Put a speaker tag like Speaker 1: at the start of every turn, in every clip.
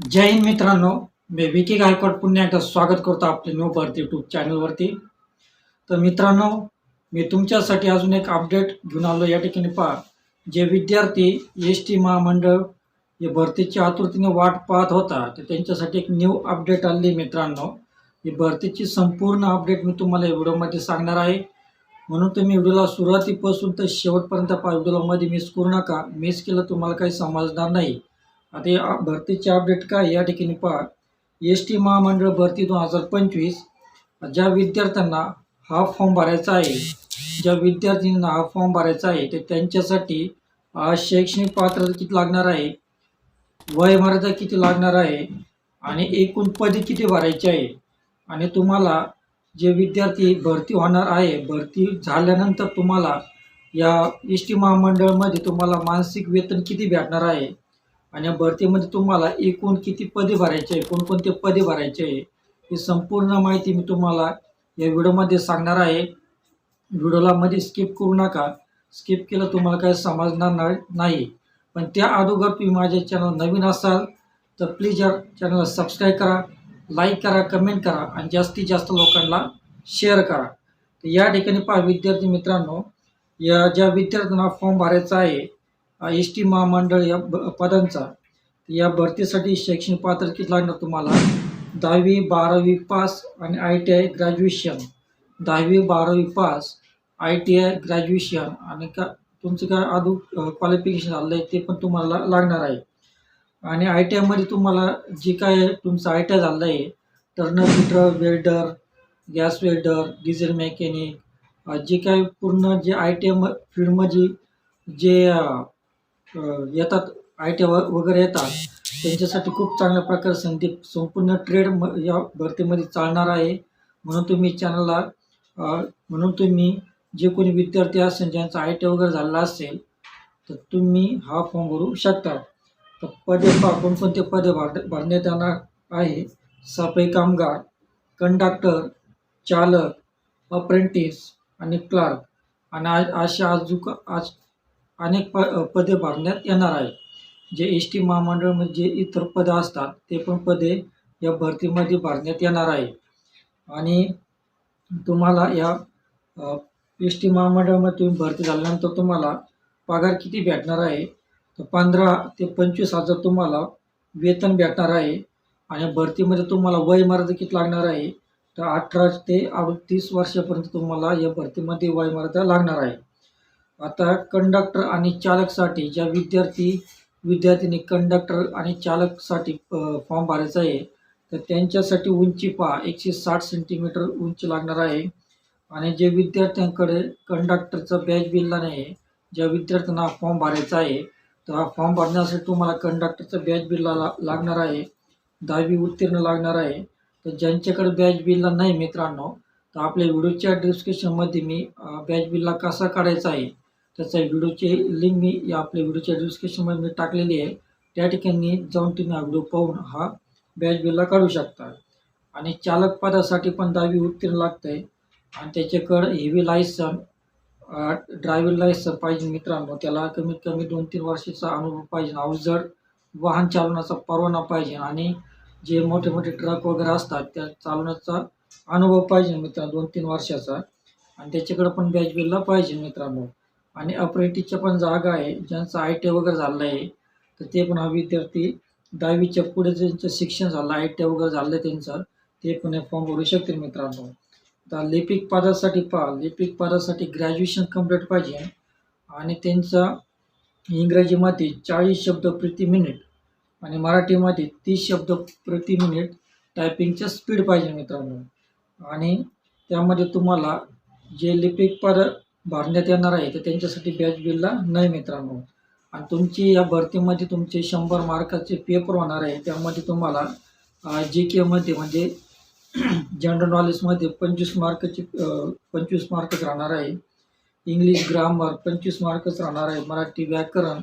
Speaker 1: जय हिंद मित्रांनो मी विकी गायकवाड पुन्हा एकदा स्वागत करतो आपले न्यू भारती यूट्यूब चॅनलवरती तर मित्रांनो मी तुमच्यासाठी अजून एक अपडेट घेऊन आलो या ठिकाणी पहा. जे विद्यार्थी एस टी महामंडळ हे भरतीची आतुरतेने वाट पाहत होता तर त्यांच्यासाठी एक न्यू अपडेट आली मित्रांनो. ही भरतीची संपूर्ण अपडेट मी तुम्हाला या व्हिडिओमध्ये सांगणार आहे. म्हणून तुम्ही व्हिडिओला सुरुवातीपासून तर शेवटपर्यंत पहा व्हिडिओमध्ये मिस करू नका. मिस केलं तुम्हाला काही समजणार नाही. आता या भरतीचे अपडेट काय या ठिकाणी पहा. एस टी महामंडळ भरती दोन हजार पंचवीस. ज्या विद्यार्थ्यांना हा फॉर्म भरायचा आहे ज्या विद्यार्थ्यांना हा फॉर्म भरायचा आहे ते त्यांच्यासाठी शैक्षणिक पात्रता किती लागणार आहे वय मर्यादा किती लागणार आहे आणि एकूण पदे किती भरायची आहे आणि तुम्हाला जे विद्यार्थी भरती होणार आहे भरती झाल्यानंतर तुम्हाला या एस टी महामंडळमध्ये तुम्हाला मानसिक वेतन किती भेटणार आहे आणि या भरतीमध्ये तुम्हाला एकूण किती पदे भरायचे आहे कोणकोणते पदे भरायचे आहे ही संपूर्ण माहिती मी तुम्हाला या व्हिडिओमध्ये सांगणार आहे. व्हिडिओला मध्ये स्किप करू नका. स्किप केलं तुम्हाला काही समजणार नाही. पण त्या अगोदर तुम्ही माझ्या चॅनल नवीन असाल तर प्लीज या चॅनलला सबस्क्राईब करा लाईक करा कमेंट करा आणि जास्तीत जास्त लोकांना शेअर करा. तर या ठिकाणी पहा विद्यार्थी मित्रांनो या ज्या विद्यार्थ्यांना फॉर्म भरायचा आहे एस टी महामंडळ या ब- पदांचा. या भरतीसाठी शैक्षणिक पात्र किती लागणार तुम्हाला? दहावी बारावी पास आणि आय टी आय ग्रॅज्युएशन. दहावी बारावी pass I T I graduation आणि का तुमचं काय अजून क्वालिफिकेशन झालं आहे ते पण तुम्हाला लागणार आहे. आणि आय टी आयमध्ये तुम्हाला जे काय तुमचं आय टी आय झालं आहे turner fitter welder gas welder diesel mechanic जे काय पूर्ण जे आय टी आय फील्डमध्ये जे येतात आय टी वगैरे येतात. त्यांच्यासाठी खूप चांगल्या प्रकारे संधी संपूर्ण ट्रेड म या भरतीमध्ये चालणार आहे. म्हणून तुम्ही चॅनलला म्हणून तुम्ही जे कोणी विद्यार्थी असेल ज्यांचा आय टी वगैरे झालेला असेल तर तुम्ही हा फॉर्म भरू शकता. तर पदे पहा कोणकोणते पदे भर भरण्यात येणार आहे? सफाई कामगार कंडक्टर चालक अप्रेंटिस आणि क्लार्क आणि आज अशा आजूक आज अनेक प पदे भरण्यात येणार आहे जे एस टी महामंडळमध्ये जे इतर पदं असतात ते पण पदे या भरतीमध्ये भरण्यात येणार आहे आणि तुम्हाला या एस टी महामंडळामध्ये तुम्ही भरती झाल्यानंतर तुम्हाला पगार किती भेटणार आहे? तर पंधरा ते पंचवीस हजार तुम्हाला वेतन भेटणार आहे. आणि भरतीमध्ये तुम्हाला वयमर्यादा किती लागणार आहे? तर अठरा ते अडतीस वर्षापर्यंत तुम्हाला या भरतीमध्ये वयमर्यादा लागणार आहे. आता कंडक्टर आणि चालकसाठी ज्या विद्यार्थी विद्यार्थ्यांनी कंडक्टर आणि चालकसाठी फॉर्म भरायचा आहे तर त्यांच्यासाठी उंची पहा एकशे साठ सेंटीमीटर उंची लागणार आहे. आणि जे विद्यार्थ्यांकडे कंडक्टरचं बॅच बिलला नाही आहे ज्या विद्यार्थ्यांना फॉर्म भरायचा आहे तर हा फॉर्म भरण्यासाठी तुम्हाला कंडक्टरचं बॅच बिलला ला लागणार आहे. दहावी उत्तीर्ण लागणार आहे. तर ज्यांच्याकडे बॅच बिलला नाही मित्रांनो तर आपल्या व्हिडिओच्या डिस्क्रिप्शनमध्ये मी बॅच बिलला कसा काढायचा आहे त्याचा व्हिडिओची लिंक मी या आपल्या व्हिडिओच्या डिस्क्रिप्शनमध्ये मी टाकलेली आहे. त्या ठिकाणी जाऊन तुम्ही हा व्हिडिओ पाहून हा बॅच बिलला काढू शकता. आणि चालक पदासाठी पण दहावी उत्तीर्ण लागतं आहे आणि त्याच्याकडं हेवी लायसन ड्रायव्हिंग लायसन पाहिजे मित्रांनो. त्याला कमीत कमी दोन तीन वर्षाचा अनुभव पाहिजे. अवजड वाहन चालवण्याचा परवाना पाहिजे. आणि जे मोठे मोठे ट्रक वगैरे असतात त्या चालवण्याचा अनुभव पाहिजे मित्रांनो दोन तीन वर्षाचा. आणि त्याच्याकडं पण बॅच बिलला पाहिजे मित्रांनो. आणि अप्रेंटिसच्या पण जागा आहे. ज्यांचं आय टी वगैरे झालं आहे तर ते पण हा विद्यार्थी दहावीच्या पुढे ज्यांचं शिक्षण झालं आय टी वगैरे झालं आहे त्यांचं ते पण हे फॉर्म भरू शकतील मित्रांनो. आता लिपिक पदासाठी पहा. लिपिक पदासाठी ग्रॅज्युएशन कंप्लीट पाहिजे. आणि त्यांचा इंग्रजीमध्ये चाळीस शब्द प्रति मिनिट आणि मराठीमध्ये तीस शब्द प्रति मिनिट टायपिंगचं स्पीड पाहिजे मित्रांनो. आणि त्यामध्ये तुम्हाला जे लिपिक पद भरण्यात येणार आहे तर त्यांच्यासाठी बॅच बिलला नाही मित्रांनो. आणि तुमची या भरतीमध्ये तुमचे शंभर मार्काचे पेपर होणार आहे त्यामध्ये तुम्हाला जी केमध्ये म्हणजे जनरल नॉलेजमध्ये पंचवीस मार्कचे पंचवीस मार्कच राहणार आहे. इंग्लिश ग्रामर पंचवीस मार्कच राहणार आहे. मराठी व्याकरण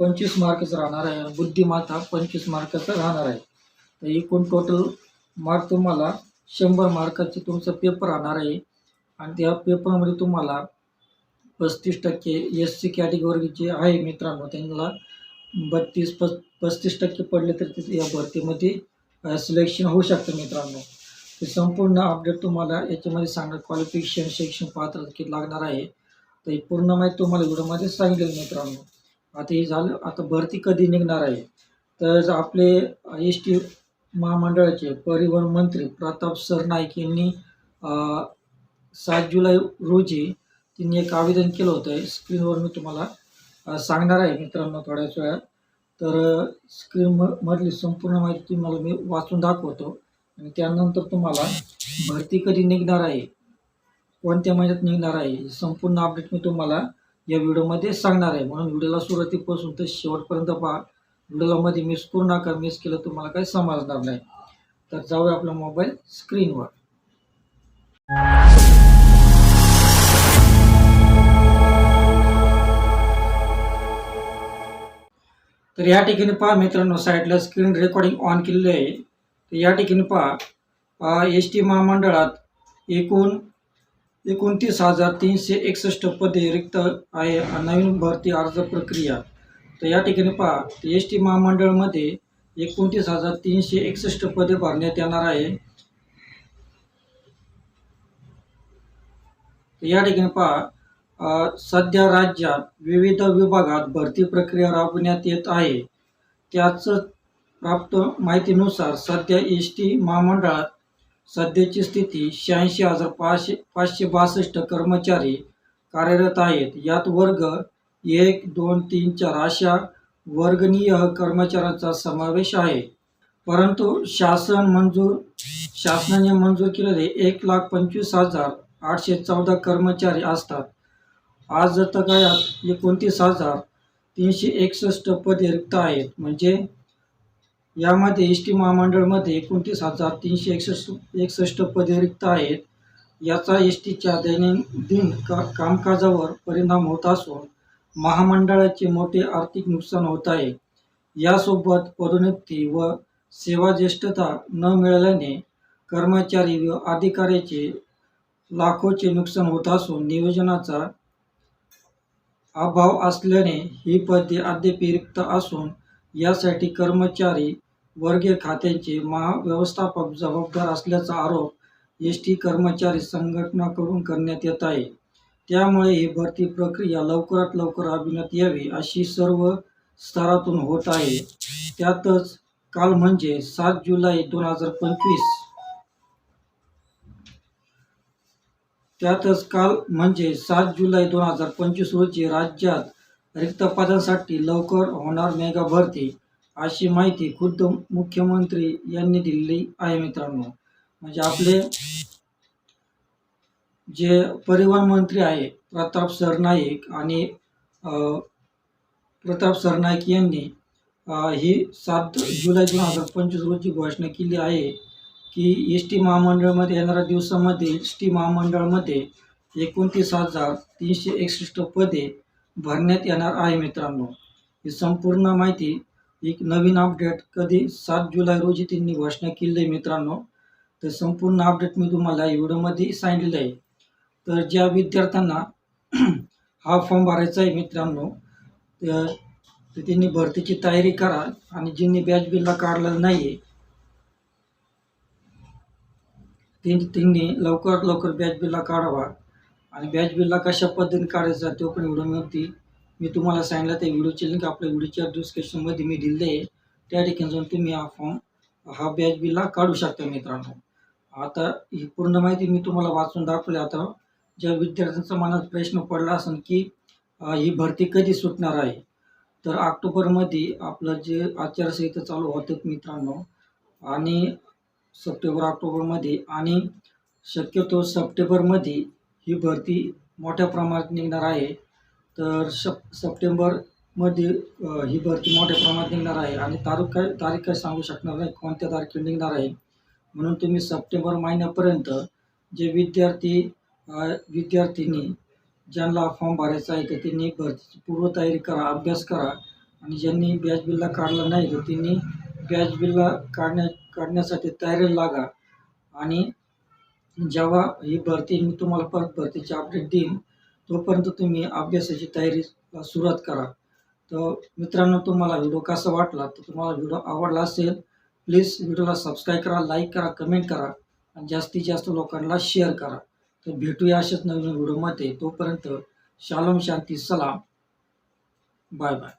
Speaker 1: पंचवीस मार्कच राहणार आहे. आणि बुद्धिमत्ता पंचवीस मार्काचं राहणार आहे. तर एकूण टोटल मार्क तुम्हाला शंभर मार्काचे तुमचं पेपर राहणार आहे. आणि त्या पेपरमध्ये तुम्हाला पस्तीस टक्के एस सी कॅटेगरी जे आहे मित्रांनो. त्यांना बत्तीस पस् पस्तीस टक्के पडले तर तिथे या भरतीमध्ये सिलेक्शन होऊ शकतं मित्रांनो. ते संपूर्ण अपडेट तुम्हाला याच्यामध्ये सांगणार. क्वालिफिकेशन शैक्षणिक पात्रता किती लागणार आहे तर ही पूर्ण माहिती तुम्हाला व्हिडिओमध्ये सांगेल मित्रांनो. आता हे झालं आता भरती कधी निघणार आहे? तर आपले एस टी महामंडळाचे परिवहन मंत्री प्रताप सरनाईक यांनी सात जुलै रोजी तिने एक आवेदन केलं होतं. स्क्रीनवर मी तुम्हाला सांगणार आहे मित्रांनो थोड्याच वेळात. तर स्क्रीन म मधली संपूर्ण माहिती तुम्हाला मी वाचून दाखवतो. आणि त्यानंतर तुम्हाला भरती कधी निघणार आहे कोणत्या महिन्यात निघणार आहे संपूर्ण अपडेट मी तुम्हाला या व्हिडिओमध्ये सांगणार आहे. म्हणून व्हिडिओला सुरुवातीपासून तर शेवटपर्यंत पहा. व्हिडिओला मध्ये मिस करू नका मिस केलं तुम्हाला काही समजणार नाही. तर जाऊया आपला मोबाईल स्क्रीनवर तर या ठिकाणी पहा मित्रांनो साईडला स्क्रीन रेकॉर्डिंग ऑन केलेली आहे. तर या ठिकाणी पहा एस टी महामंडळात एकूण एकोणतीस हजार तीनशे एकसष्ट पदे रिक्त आहे नवीन भरती अर्ज प्रक्रिया. तर या ठिकाणी पहा एस टी महामंडळमध्ये एकोणतीस हजार तीनशे एकसष्ट पदे भरण्यात येणार आहे. तर या ठिकाणी पहा सध्या राज्यात विविध विभागात भरती प्रक्रिया राबवण्यात येत आहे. त्याच प्राप्त माहितीनुसार सध्या एस टी महामंडळात सध्याची स्थिती शहाऐंशी हजार पाचशे पाचशे बासष्ट कर्मचारी कार्यरत आहेत. यात वर्ग एक दोन तीन चार अशा वर्गनीय कर्मचाऱ्यांचा समावेश आहे. परंतु शासन मंजूर शासनाने मंजूर केलेले एक लाख पंचवीस हजार आठशे चौदा कर्मचारी असतात. आज तगायात एकोणतीस हजार तीनशे एकसष्ट पदे रिक्त आहेत. म्हणजे यामध्ये एस टी महामंडळमध्ये एकोणतीस हजार तीनशे एकसष्ट एकसष्ट पदे रिक्त आहेत. याचा एस टीच्या दैनंदिन का कामकाजावर परिणाम होत असून महामंडळाचे मोठे आर्थिक नुकसान होत आहे. यासोबत पदोन्नती व सेवा ज्येष्ठता न मिळाल्याने कर्मचारी व अधिकाऱ्याचे लाखोचे नुकसान होत असून नियोजनाचा अभाव असल्याने ही पदे अद्याप रिक्त असून यासाठी कर्मचारी वर्गीय खात्यांचे महाव्यवस्थापक जबाबदार असल्याचा आरोप एस टी कर्मचारी संघटनाकडून करण्यात येत आहे. त्यामुळे ही भरती प्रक्रिया लवकरात लवकर राबविण्यात यावी अशी सर्व स्तरातून होत आहे. त्यातच काल म्हणजे सात जुलै दोन हजार पंचवीस त्यातच काल म्हणजे सात जुलै दोन हजार पंचवीस रोजी राज्यात रिक्त पदांसाठी लवकर होणार मेगा भरती अशी माहिती खुद्द मुख्यमंत्री यांनी दिलेली आहे मित्रांनो. म्हणजे आपले जे परिवहन मंत्री आहे प्रताप सरनाईक आणि प्रताप सरनाईक यांनी ही सात जुलै दोन हजार पंचवीस रोजी घोषणा केली आहे. की एस टी महामंडळमध्ये येणाऱ्या दिवसामध्ये एस टी महामंडळमध्ये एकोणतीस हजार तीनशे एकसष्ट पदे भरण्यात येणार आहे मित्रांनो. ही संपूर्ण माहिती एक नवीन अपडेट कधी सात जुलै रोजी त्यांनी घोषणा केली आहे मित्रांनो. तर संपूर्ण अपडेट मी तुम्हाला या व्हिडिओमध्ये सांगितलेलं आहे. तर ज्या विद्यार्थ्यांना हा फॉर्म भरायचा आहे मित्रांनो तर तर त्यांनी भरतीची तयारी करा आणि ज्यांनी बॅच बिलला काढलेलं नाही आहे तीन त्यांनी लवकरात लवकर बॅच बिलला काढावा. आणि बॅच बिलला कशा पद्धतीने काढायचा तो पण व्हिडिओमध्ये मी तुम्हाला सांगितलं त्या व्हिडिओची लिंक आपल्या व्हिडिओच्या डिस्क्रिप्शनमध्ये मी दिले आहे. त्या ठिकाणी जाऊन तुम्ही हा फॉर्म हा बॅच बिलला काढू शकता मित्रांनो. आता ही पूर्ण माहिती मी तुम्हाला वाचून दाखवली. आता ज्या विद्यार्थ्यांचा मनात प्रश्न पडला असेल की ही भरती कधी सुटणार आहे? तर ऑक्टोबरमध्ये आपलं जे आचारसंहिता चालू होतं मित्रांनो आणि सप्टेंबर ऑक्टोबरमध्ये. आणि शक्यतो सप्टेंबरमध्ये ही भरती मोठ्या प्रमाणात निघणार आहे. तर सप सप्टेंबरमध्ये ही भरती मोठ्या प्रमाणात निघणार आहे. आणि तारीख काय तारीख काय सांगू शकणार नाही कोणत्या तारखेला निघणार आहे. म्हणून तुम्ही सप्टेंबर महिन्यापर्यंत जे विद्यार्थी विद्यार्थिनी ज्यांना फॉर्म भरायचा आहे तर त्यांनी भरतीची पूर्वतयारी करा अभ्यास करा. आणि ज्यांनी बॅच बिलला काढला नाही तर त्यांनी बॅच बिलला काढण्या काढण्यासाठी तयारीला लागा. आणि जेव्हा ही भरती मी तुम्हाला परत भरतीची अपडेट देईन तोपर्यंत तुम्ही अभ्यासाची तयारी सुरुवात करा. तर मित्रांनो तुम्हाला व्हिडिओ कसा वाटला? तर तुम्हाला व्हिडिओ आवडला असेल प्लीज व्हिडिओला सबस्क्राईब करा लाईक करा कमेंट करा आणि जास्तीत जास्त लोकांना शेअर करा. तर भेटूया अशाच नवीन व्हिडिओमध्ये तोपर्यंत शालोम शांती सलाम. Bye bye